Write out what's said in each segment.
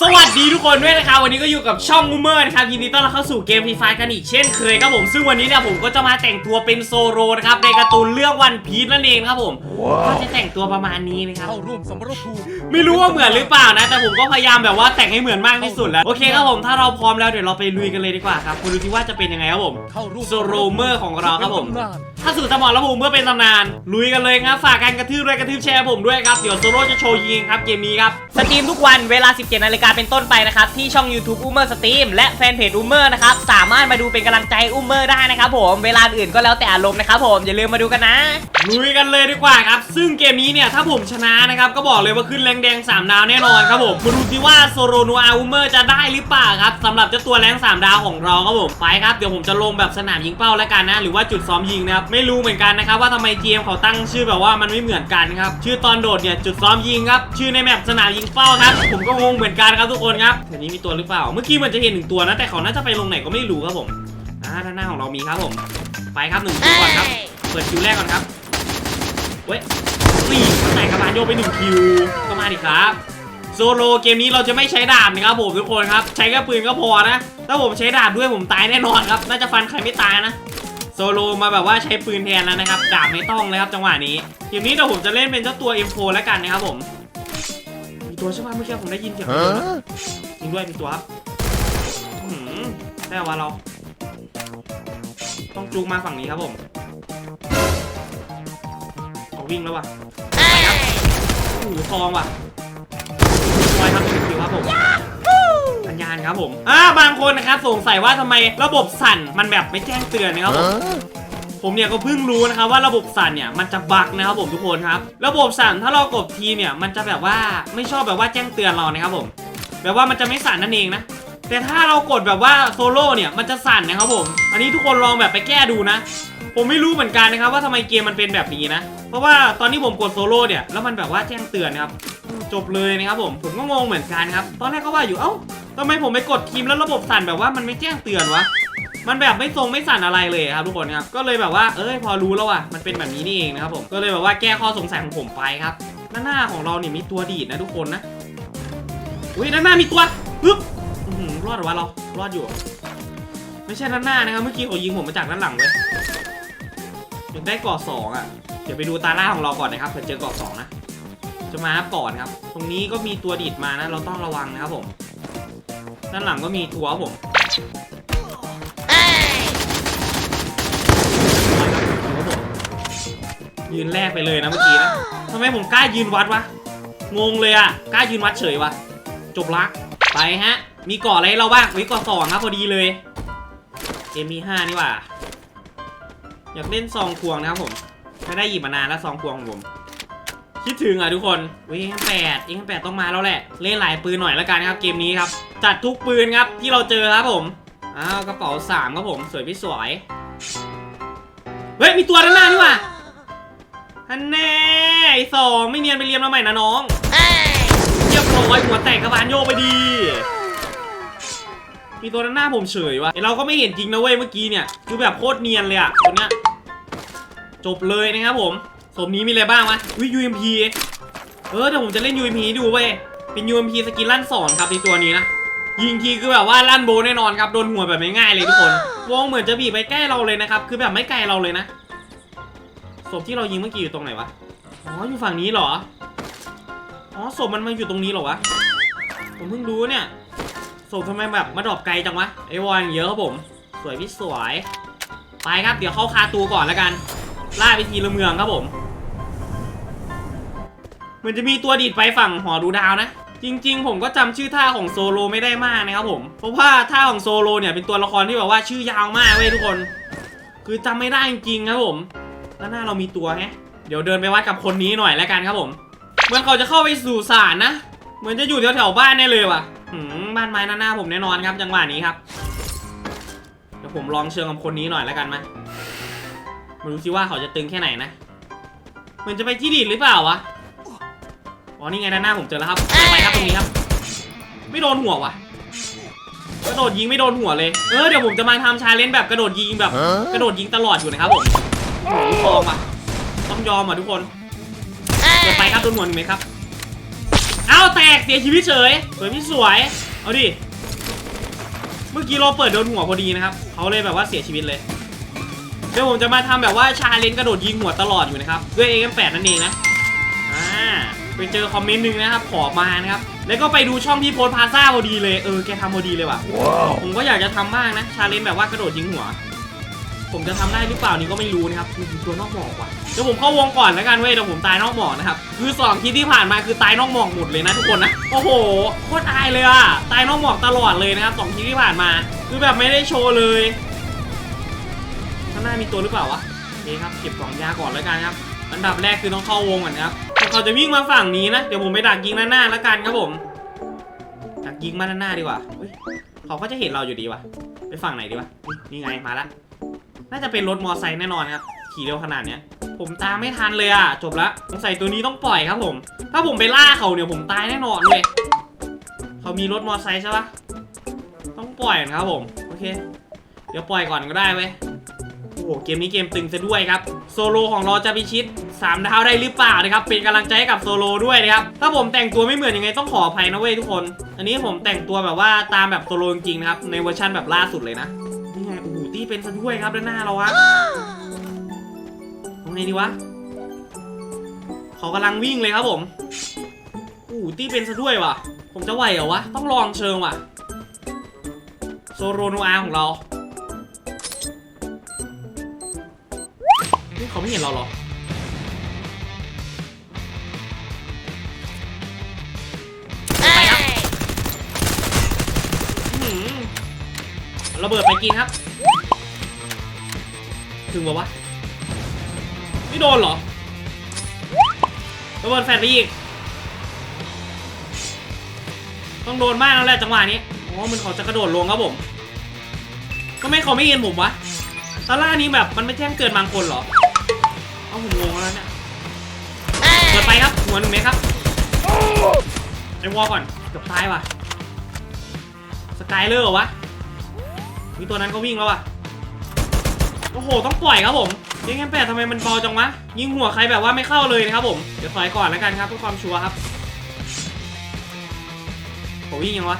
สวัสดีทุกคนด้วยนะครับวันนี้ก็อยู่กับช่องมูเมอร์นะครับยินดีต้อนรับเข้าสู่เกมฟรีไฟกันอีกเช่นเคยครับผมซึ่งวันนี้เนี่ยผมก็จะมาแต่งตัวเป็นโซโรนะครับในการ์ตูนเรื่องวันพีชนั่นเองครับผมก็จะแต่งตัวประมาณนี้นะครับเข้าร่วมสมรภูมิไม่รู้ว่าเหมือนหรือเปล่านะ แต่ผมก็พยายามแบบว่าแต่งให้เหมือนมากที่สุดแล้วโอเคครับผมถ้าเราพร้อมแล้วเดี๋ยวเราไปลุยกันเลยดีกว่าครับคุณดูที่ว่าจะเป็นยังไงครับผมเข้าร่วมโซโรเมอร์ของเราครับผมเป็นตำนาน ถ้าสู่สมรภูมิเมื่อเป็นตำนาน ลุยกันเลยครับฝากการกระทืบด้วยกระทืบแชร์ผมด้วยครับ เดี๋ยวโซโล่จะโชว์ยิงครับเกมนี้ครับ สตรีมทุกวันเวลา 17 นาฬิกาเป็นต้นไปนะครับ ที่ช่อง YouTube อุ้มเมอร์สตรีมและแฟนเพจอุ้มเมอร์นะครับ สามารถมาดูเป็นกำลังใจอุ้มเมอร์ได้นะครับผมเวลาอื่นก็แล้วแต่อารมณ์นะครับผมอย่าลืมมาดูกันนะ ลุยกันเลยดีกว่าครับ ซึ่งเกมนี้เนี่ยถ้าผมชนะนะครับก็บอกเลยว่าขึ้นแรงแดง3ดาวแน่นอนครับผมมาดูสิว่าโซโรนัวอุ้มเมอร์จะได้หรือเปล่าครับสำหรับเจ้าตัวแรง3ดาวของเราครับผมไปครับเดี๋ยวผมจะลงแบบสนามยิงเป้าแล้วกันนะหรือว่าจุดซ้อมยิงนะครับไม่รู้เหมือนกันนะครับว่าทำไมเกมเขาตั้งชื่อแบบว่ามันไม่เหมือนกันครับชื่อตอนโดดเนี่ยจุดซ้อมยิงครับชื่อในแมปสนามยิงเป้าครับผมก็งงเหมือนกันครับทุกคนครับแถวนี้มีตัวหรือเปล่า เมื่อกี้มันจะเห็นหนึ่งตัวนะแต่เขาน่าจะไปลงไหนก็ไม่รู้ครับผมอ่าด้านหน้าของเรามีครับผมไปครับหนึ่งคิวก่อนครับเปิดคิวแรกก่อนครับเว้ยนี่ใส่กระบาลโยไปหนึ่งคิวก็มาดิครับโซโลเกมนี้เราจะไม่ใช้ดาบนะครับผมทุกคนครับ ใช้แค่ปืนก็พอนะ ถ้าผมใช้ดาบด้วยผมตายแน่นอนครับ น่าจะฟันใครไม่ตายนะ โซโลมาแบบว่าใช้ปืนแทนแล้วนะครับดาบไม่ต้องเลยครับจังหวะนี้เกมนี้เดี๋ยวผมจะเล่นเป็นเจ้าตัว M4 แล้วกันนะครับผมมีตัวใช่ไหมเมื่อกี้ผมได้ยินเสียงคนนะจริงด้วยมีตัวครับอื้อหือได้ว่าเรา ต้องจูงมาฝั่งนี้ครับผมเขาวิ่งแล้วว่ะไปครับโอ้โหทองว่ะคอยทำเป็นคิวครับผม สัญญาณครับผมอ่าบางคนนะครับสงสัยว่าทำไมระบบสั่นมันแบบไม่แจ้งเตือนนะครับผมผมเนี่ยก็เพิ่งรู้นะครับว่าระบบสั่นเนี่ยมันจะบั๊กนะครับผมทุกคนครับ ระบบสั่นถ้าเรากดทีเนี่ยมันจะแบบว่าไม่ชอบแบบว่าแจ้งเตือนเรานะครับผมแบบว่ามันจะไม่สั่นนั่นเองนะแต่ถ้าเรากดแบบว่าโซโล่เนี่ยมันจะสั่นนะครับผม อันนี้ทุกคนลองแบบไปแก้ดูนะ ผมไม่รู้เหมือนกันนะครับว่าทำไมเกมมันเป็นแบบนี้นะ เพราะว่าตอนที่ผมกดโซโล่เนี่ยแล้วมันแบบว่าแจ้งเตือนนะครับจบเลยนะครับผมผมก็งงเหมือนกันครับ ตอนแรกก็ว่าอยู่เอ้าทำไมผมไปกดทีมแล้วระบบสั่นแบบว่ามันไม่แจ้งเตือนวะมันแบบไม่ทรงไม่สั่นอะไรเลยครับทุกคนครับก็เลยแบบว่าเอ้ยพอรู้แล้วว่ะมันเป็นแบบนี้นี่เองนะครับผมก็เลยแบบว่าแก้ข้อสงสัยของผมไปครับหน้าหน้าของเราเนี่ยมีตัวดีดนะทุกคนนะอุ้ยด้านหน้ามีตัวปึ๊บรอดหรอวะเรารอดอยู่ ไม่ใช่ด้านหน้านะครับเมื่อกี้เขายิงผมมาจากด้านหลังเลย อยากได้เกาะสองอะ เดี๋ยวไปดูตาล่าของเราก่อนนะครับเผื่อเจอเกาะสองนะ จะมาอัพก่อนครับ ตรงนี้ก็มีตัวดีดมานะ เราต้องระวังนะครับผม ด้านหลังก็มีตัวรับผมยืนแรกไปเลยนะเมื่อกี้นะทำไมผมกล้ายืนวัดวะ งงเลยอะ กล้ายืนวัดเฉยวะ จบละไปฮะ มีเกาะอะไรให้เราบ้างวิเกาะสองครับพอดีเลย เกมมีห้านี่ว่า อยากเล่นซองควงนะครับผม ไม่ได้หยิบมานานแล้วซองควงของผม คิดถึงอะทุกคนเวงแปดเองแปดต้องมาแล้วแหละ เล่นหลายปืนหน่อยแล้วกันครับเกมนี้ครับ จัดทุกปืนครับที่เราเจอครับผม อ้าวกระเป๋าสามครับผม สวยพี่สวย เฮ้ยมีตัวด้านหน้านี่หว่าฮันแน่ไอ้สองไม่เนียนไปเรียนมาใหม่นะน้อง เรียบร้อยหัวแตกกระบาลโยกไปดี มีตัวด้านหน้าผมเฉยว่ะไอ้เราก็ไม่เห็นจริงนะเว้ยเมื่อกี้เนี่ยคือแบบโคตรเนียนเลยอะตัวเนี้ยจบเลยนะครับผมสมนี้มีอะไรบ้างวะวิ UMP เออเดี๋ยวผมจะเล่น UMP ดูเว้ยเป็น UMP สกินลั่นสอนครับในตัวนี้นะยิงทีคือแบบว่าลั่นโบแน่นอนครับโดนหัวแบบง่ายๆเลยทุกคนวงเหมือนจะบีบไปใกล้เราเลยนะครับคือแบบไม่ไกลเราเลยนะศพที่เรายิงเมื่อกี้อยู่ตรงไหนวะอ๋ออยู่ฝั่งนี้เหรออ๋อศพมันมาอยู่ตรงนี้เหรอวะผมเพิ่งรู้เนี่ย ศพทำไมแบบมาดรอปไกลจังวะไอวอนเยอะครับผม สวยพี่สวย ไปครับ เดี๋ยวเข้าคาตูก่อนแล้วกัน ล่าไปทีละเมืองครับผม เหมือนจะมีตัวดีดไปฝั่งหอดูดาวนะ จริง ๆ ผมก็จำชื่อท่าของโซโลไม่ได้มากนะครับผม เพราะว่าท่าของโซโลเนี่ยเป็นตัวละครที่แบบว่าชื่อยาวมากเว้ยทุกคน คือจำไม่ได้จริงๆครับผม แล้วหน้าเรามีตัวแฮะ เดี๋ยวเดินไปวัดกับคนนี้หน่อยแล้วกันครับผม เหมือนเขาจะเข้าไปสู่ศาลนะ เหมือนจะอยู่แถวๆบ้านแน่เลยว่ะหืม บ้านไม้หน้าหน้าผมแน่นอนครับจังหวะนี้ครับเดี๋ยวผมลองเชิงกับคนนี้หน่อยแล้วกันไหมมาดูซิว่าเขาจะตึงแค่ไหนนะเหมือนจะไปที่ดีดหรือเปล่าวะอ๋อนี่ไงด้านหน้าผมเจอแล้วครับไปครับตรงนี้ครับ ไม่โดนหัววะกระโดดยิงไม่โดนหัวเลยเออเดี๋ยวผมจะมาทำชาเลนจ์แบบกระโดดยิงแบบ กระโดดยิงตลอดอยู่นะครับผมโอ้โหยอมอะต้องยอมอะทุกคนเดี๋ยวไปครับโดนหัวหนึ่งไหมครับ เอาแตกเสียชีวิตเฉยสวยพี่สวย เอาดิ เมื่อกี้เราเปิดโดนหัวพอดีนะครับ เขาเลยแบบว่าเสียชีวิตเลย เดี๋ยวผมจะมาทำแบบว่าชาเลนจ์กระโดดยิงหัวตลอดอยู่นะครับ ด้วย AM8 นั่นเองนะ อ่า ไปเจอคอมเมนต์หนึ่งนะครับ ขอมานะครับ แล้วก็ไปดูช่องพี่โพสพาซ่าพอดีเลย เออ แกทำพอดีเลยว่ะผมก็อยากจะทำบ้างนะ ชาเลนจ์แบบว่ากระโดดยิงหัว ผมจะทำได้หรือเปล่านี่ก็ไม่รู้นะครับมีตัวนอกหมอกว่ะเดี๋ยวผมเข้าวงก่อนแล้วกันเว้ยเดี๋ยวผมตายนอกหมอกนะครับคือสองคลิปที่ผ่านมาคือตายนอกหมอกหมดเลยนะทุกคนนะโอ้โหโคตรอายเลยอะตายนอกหมอกตลอดเลยนะครับสองคลิปที่ผ่านมา คือแบบไม่ได้โชว์เลยข้างหน้ามีตัวหรือเปล่าวะโอเคครับเก็บกล่องยาก่อนแล้วกันครับอันดับแรกคือต้องเข้าวงก่อนนะครับแต่เขาจะวิ่งมาฝั่งนี้นะเดี๋ยวผมไปดักยิงด้านหน้าแล้วกันครับผมดักยิงมาด้าหน้าดีกว่าเฮ้ยเขาก็จะเห็นเราอยู่ดีวะไปฝั่งไหนดีวะนี่ไงมาละ น่าจะเป็นรถมอไซค์แน่นอนครับ ขี่เร็วขนาดเนี้ย ผมตามไม่ทันเลยอะ จบละสงสัยตัวนี้ต้องปล่อยครับผม ถ้าผมไปล่าเขาเนี่ยผมตายแน่นอนเลย เขามีรถมอไซค์ใช่ปะต้องปล่อยนะครับผม โอเค เดี๋ยวปล่อยก่อนก็ได้เว้ย โอ้โห เกมนี้เกมตึงซะด้วยครับ โซโลของเราจะพิชิต3ดาวได้หรือเปล่านะครับ เป็นกำลังใจให้กับโซโลด้วยนะครับ ถ้าผมแต่งตัวไม่เหมือนยังไงต้องขออภัยนะเว้ยทุกคน อันนี้ผมแต่งตัวแบบว่าตามแบบโซโลจริงๆนะครับ ในเวอร์ชันแบบล่าสุดเลยนะ ตี้เป็นซะด้วยครับด้านหน้าเราอะทำไงดีวะเขากำลังวิ่งเลยครับผมโอ้โหตี้เป็นซะด้วยว่ะ ผมจะไหวเหรอวะ ต้องลองเชิงว่ะ โซโรโนอาของเรานี่เขาไม่เห็นเราเหรอไปครับอื้อหือระเบิดไปกินครับ ถึงบอกวะไม่โดนเหรอระเบิดแฟนไปอีก ต้องโดนมากแล้วแหละจังหวะนี้อ๋อมันเขาจะกระโดดลงครับผมก็ไม่เขาไม่เห็นผมวะตาล่านี้แบบมันไม่แจ้งเกิดบางคนเหรอ เอาผมงงแล้วเนี่ยเปิดไปครับ หัวหนึ่งเมตรครับไอวอลก่อนเกือบตายว่ะ สกายเลอร์เหรอวะมีตัวนั้นก็วิ่งแล้วว่ะ โอ้โห ต้องปล่อยครับผมยังแค่แปดทำไมมันเบาจังวะ ยิงหัวใครแบบว่าไม่เข้าเลยนะครับผม เดี๋ยวถอยก่อนแล้วกันครับเพื่อความชัวร์ครับผมวิ่งยังวะ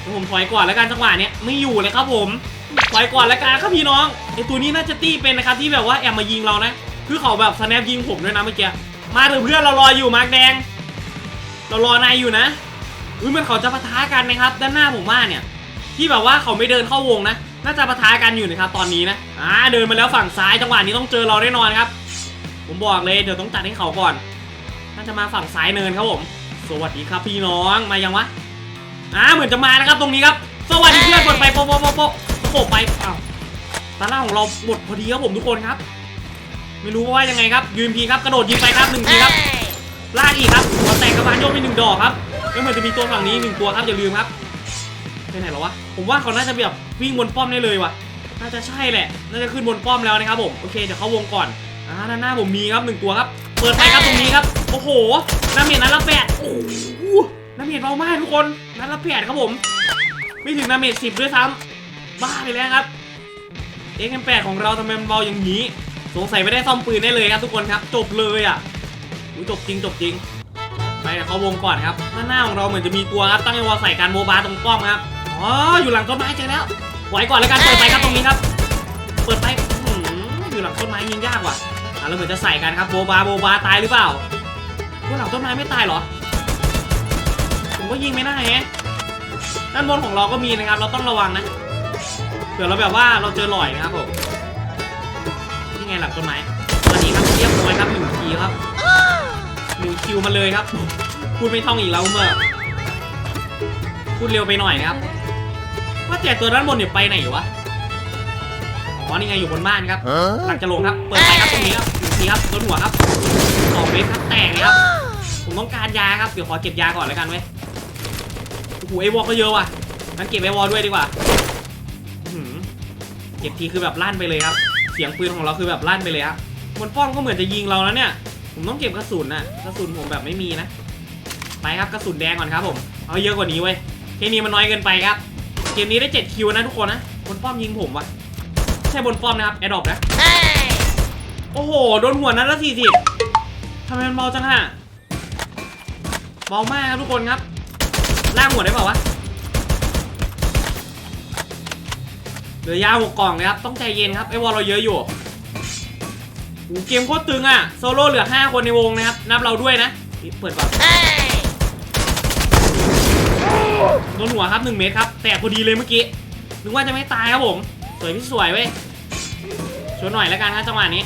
เดี๋ยวผมถอยก่อนแล้วกันจังหวะเนี้ยไม่อยู่เลยครับผมถอยก่อนแล้วกันครับพี่น้องไอตัวนี้น่าจะตี้เป็นนะครับที่แบบว่าแอบมายิงเรานะ คือเขาแบบสแนปยิงผมด้วยนะเมื่อกี้มาเถอะเพื่อนเรารออยู่มาร์กแดง เรารอนายอยู่นะอุ้ยมันเขาจะปะทะกันนะครับ ด้านหน้าผมว่าเนี่ย ที่แบบว่าเขาไม่เดินเข้าวงนะ น่าจะปะทะกันอยู่นะครับตอนนี้นะอ่าเดินมาแล้วฝั่งซ้ายจังหวะนี้ต้องเจอเราแน่นอนครับ ผมบอกเลยเดี๋ยวต้องจัดให้เขาก่อน น่าจะมาฝั่งซ้ายเนินครับผม สวัสดีครับพี่น้องมายังวะอ่าเหมือนจะมานะครับตรงนี้ครับ สวัสดีเพื่อนกดไปโปะโปะโปะโปะโปะไปอ้าวตาล่าของเราหมดพอดีครับผมทุกคนครับ ไม่รู้ว่ายังไงครับยูมพีครับกระโดดยิงไปครับหนึ่งทีครับลากอีกครับหัวแตกกระบาลโยกไปหนึ่งดอกครับแล้วเหมือนจะมีตัวฝั่งนี้หนึ่งตัวครับอย่าลืมครับ ไปไหนแล้วะ ผมว่าเขาน่าจะแบบวิ่งบนป้อมได้เลยวะน่าจะใช่แหละ น่าจะขึ้นบนป้อมแล้วนะครับผม โอเคเดี๋ยวเขาวงก่อนอ่าด้านหน้าผมมีครับหนึ่งตัวครับ เปิดไปครับตรงนี้ครับ โอ้โหน้ำเมียนัดละแปดโอ้โหน้ำเมียเบามากทุกคนนัดละแปดครับผม ไม่ถึงน้ำเมียสิบด้วยซ้ำบ้าไปแล้วครับเอ็กแปดของเราทำไมมันเบาอย่างนี้ สงสัยไม่ได้ซ่อมปืนได้เลยครับทุกคนครับ จบเลยอะอุ๊ยจบจริงจบจริง ไปเขาวงก่อนครับด้าหน้าของเราเหมือนจะมีตัวครับตั้งไอวอลใส่การโมบาตรงป้อมครับ อ๋อ อยู่หลังต้นไม้เจอแล้วไหวก่อนแล้วกันเปิดไปครับตรงนี้ครับ เปิดไปอื้อหืออยู่หลังต้นไม้ยิงยากว่ะอะเราเหมือนจะใส่กันครับโบบาโบบาตายหรือเปล่าว่าหลังต้นไม้ไม่ตายเหรอ ผมก็ยิงไม่ได้แฮะด้านบนของเราก็มีนะครับ เราต้องระวังนะเผื่อเราแบบว่าเราเจอหลอยนะครับผมนี่ไงหลังต้นไม้ตอนนี้ครับเรียบร้อยครับหนึ่งทีครับหนึ่งคิวมาเลยครับ พูดไม่ท่องอีกแล้วเมื่อพูดเร็วไปหน่อยนะครับ ว่าแต่ตัวด้านบนเนี่ยไปไหนอยู่วะ อ๋อ นี่ไงอยู่บนบ้านครับหลังจะลงครับ เปิดไปครับตรงนี้ครับหนึ่งทีครับโดนหัวครับสองเมตรครับแตกเลยครับ ผมต้องการยาครับ เดี๋ยวขอเก็บยาก่อนแล้วกันเว้ย โอ้โหไอวอลก็เยอะว่ะ งั้นเก็บไอวอลด้วยดีกว่าอื้อหือเก็บทีคือแบบลั่นไปเลยครับ เสียงปืนของเราคือแบบลั่นไปเลยครับบนป้อมก็เหมือนจะยิงเราแล้วเนี่ย ผมต้องเก็บกระสุนน่ะกระสุนผมแบบไม่มีนะ ไปครับกระสุนแดงก่อนครับผม เอาเยอะกว่านี้เว้ยแค่นี้มันน้อยเกินไปครับเกมนี้ได้7คิวนะทุกคนนะบนป้อมยิงผมวะไม่ใช่บนป้อมนะครับแอดดอปนะโอ้โหโดนหัวนัดละสี่สิบทำไมมันเบาจังฮะเบามากครับทุกคนครับล่างหัวได้เปล่าวะเหลือยาหกกล่องเลยครับต้องใจเย็นครับไอ้วอลเราเยอะอยู่โอ้เกมโคตรตึงอะโซโล่เหลือ 5 คนในวงนะครับนับเราด้วยนะนี่เปิดก่อน โดนหัวครับ1เมตรครับแตกพอดีเลยเมื่อกี้นึกว่าจะไม่ตายครับผม สวยพี่สวยเว้ยชวนหน่อยแล้วกันครับจังหวะนี้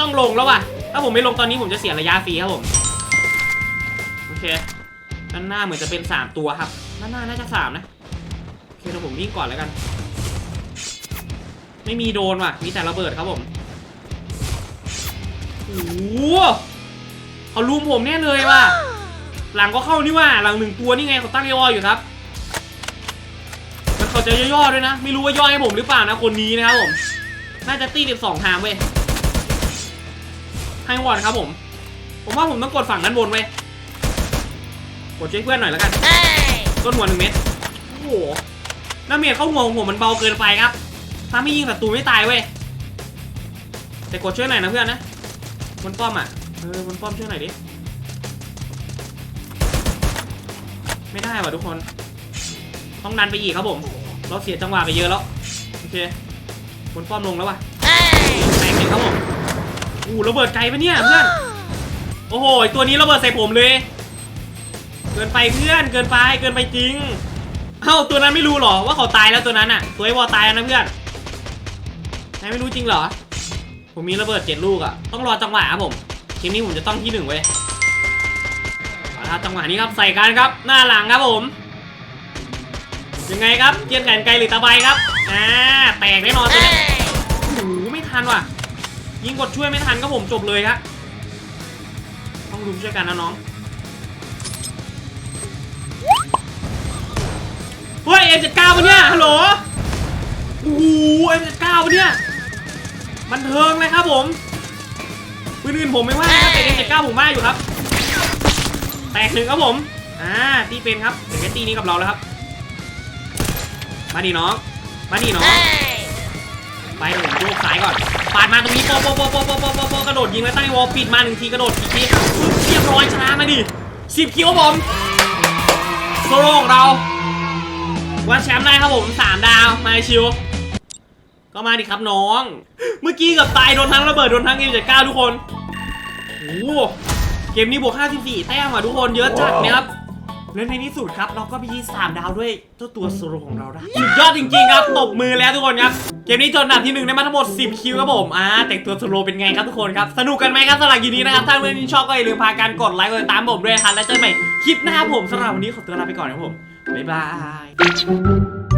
ต้องลงแล้วว่ะ ถ้าผมไม่ลงตอนนี้ผมจะเสียระยะฟรีครับผม โอเค ด้านหน้าเหมือนจะเป็น 3 ตัวครับ ด้านหน้าน่าจะ3นะ โอเคเดี๋ยวผมวิ่งก่อนแล้วกัน ไม่มีโดนว่ะ มีแต่ระเบิดครับผมโอ้โหเขาลุมผมแน่เลยว่ะ หลังก็เข้านี่ว่า หลังหนึ่งตัวนี่ไงเขาตั้งย่ออยู่ครับ เขาจะย่อๆด้วยนะ ไม่รู้ว่าย่อให้ผมหรือเปล่านะคนนี้นะครับผม น่าจะตีสิบสองทางเว้ยให้วอนครับผม ผมว่าผมต้องกดฝั่งด้านบนเว้ย กดช่วยเพื่อนหน่อยแล้วกันต้นหัวหนึ่งเม็ด โอ้โหน้าเมียเข้าหัวของผมมันเบาเกินไปครับ ถ้าไม่ยิงศัตรูไม่ตายเว้ย แต่กดช่วยหน่อยนะเพื่อนนะบนป้อมอะ เออบนป้อมช่วยหน่อยดิ ไม่ได้ว่ะทุกคน ต้องดันไปอีกครับผม เราเสียจังหวะไปเยอะแล้ว โอเคบนป้อมลงแล้ววะแตกเลยครับผมอู้ระเบิดไกลปะเนี่ยเพื่อน โอ้โหตัวนี้ระเบิดใส่ผมเลย เกินไปเพื่อน เกินไป เกินไปจริง เอ้าตัวนั้นไม่รู้หรอว่าเขาตายแล้วตัวนั้นอะ ตัวไอ้วอตายแล้วนะเพื่อนนายไม่รู้จริงเหรอ ผมมีระเบิดเจ็ดลูกอะ ต้องรอจังหวะครับผมคลิปนี้ผมจะต้องที่หนึ่งเว้ยเอาจังหวะนี้ครับใส่กันครับ หน้าหลังครับผม ยังไงครับเกียนแขนไกลหรือตะไบครับอ่าแตกแน่นอนตัวเนี้ยโอ้โหไม่ทันว่ะ ยิงกดช่วยไม่ทันก็ผมจบเลยครับต้องรุมช่วยกันนะน้องเฮ้ยเอ็มเจ็ดเก้าปะเนี่ยฮัลโหลโอ้โหเอ็มเจ็ดเก้าปะเนี่ยบันเทิงเลยครับผมปืนอื่นผมไม่ว่านะครับแต่เอ็มเจ็ดเก้าผมว่าอยู่ครับ แตกหนึ่งครับผมอ่าตีเป็นครับเดี๋ยวแค่ตีนี้กับเราแล้วครับ มาดิน้อง มาดิน้อง ไปหนุ่มโยกซ้ายก่อน ปาดมาตรงนี้โปโปโปโปโปโปโปกระโดดยิงไว้ใต้วอลปิดมาหนึ่งทีกระโดดทีเรียบร้อยชนะมาดิสิบคิวผมโซโล่เราวันแชมป์ได้ครับผมสามดาวมาชิว ก็มาดิครับน้อง เมื่อกี้กับตายโดนทั้งระเบิดโดนทั้งเกมจัดก้าทุกคนโอ้เกมนี้บวสี่แต้มอะทุกคนเยอะจัดนะครับ และในที่สุดครับเราก็ไปยีสามดาวด้วยเจ้าตัวโซโลของเราได้สุดยอดจริงๆครับตบมือแล้วทุกคนครับ เกมนี้จนอันดับที่หนึ่งได้มาทั้งหมด 10 คิวครับผมอ่าแต่งตัวโซโลเป็นไงครับทุกคนครับสนุกกันไหมครับสำหรับคลิปนี้นะครับถ้าเพื่อนๆชอบก็อย่าลืมพากันกดไลค์กดติดตามผมด้วยครับแล้วเจอกันใหม่คลิปหน้าผมสำหรับวันนี้ขอตัวลาไปก่อนนะครับผมบ๊ายบาย